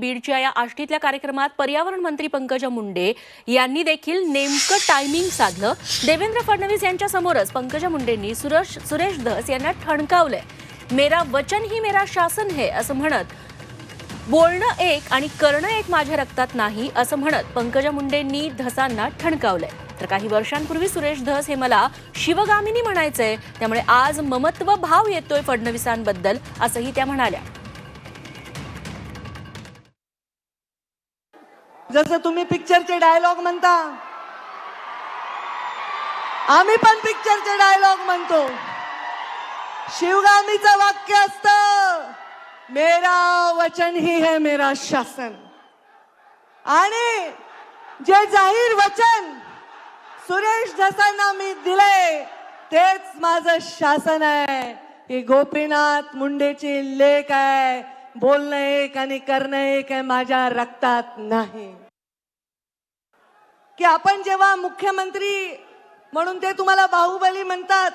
बीडच्या या आष्टीतल्या कार्यक्रमात पर्यावरण मंत्री पंकजा मुंडे यांनी देखील नेमकं टायमिंग साधलं. देवेंद्र फडणवीस यांच्या समोरच पंकजा मुंडेंनी सुरेश सुरेश धस यांना ठणकावलंय. मेरा वचन ही मेरा शासन है असं म्हणत बोलणं एक आणि करणं एक माझ्या रक्तात नाही असं म्हणत पंकजा मुंडेंनी धसांना ठणकावलंय. तर काही वर्षांपूर्वी सुरेश धस हे मला शिवगामिनी म्हणायचंय त्यामुळे आज ममत्व भाव येतोय फडणवीसांबद्दल असंही त्या म्हणाल्या. जसं तुम्ही पिक्चरचे डायलॉग म्हणता. आम्ही पण पिक्चरचे डायलॉग म्हणतो. शिवगामीचं वाक्य असत मेरा वचन ही है मेरा शासन. आणि जे जाहीर वचन सुरेश जसांना मी दिले तेच माझं शासन आहे. ही गोपीनाथ मुंडेची लेख आहे. बोलणं एक आणि करणं एक आहे माझ्या रक्तात नाही. की आपण जेव्हा मुख्यमंत्री म्हणून ते तुम्हाला बाहुबली म्हणतात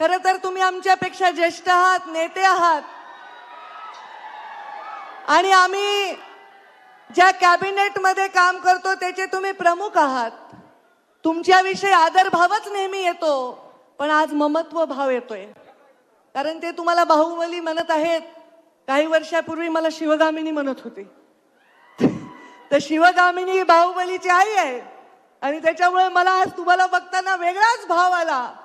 खर तर तुम्ही आमच्यापेक्षा ज्येष्ठ आहात नेते आहात. आणि आम्ही ज्या कॅबिनेटमध्ये काम करतो त्याचे तुम्ही प्रमुख आहात. तुमच्याविषयी आदरभावच नेहमी येतो पण आज ममत्व भाव येतोय. कारण ते तुम्हाला बाहुबली म्हणत आहेत काही वर्षापूर्वी मला शिवगामिनी म्हणत होते. तर शिवगामिनी बाहुबलीची आई आहे. आणि त्याच्यामुळे मला आज तुम्हाला बघताना वेगळाच भाव आला.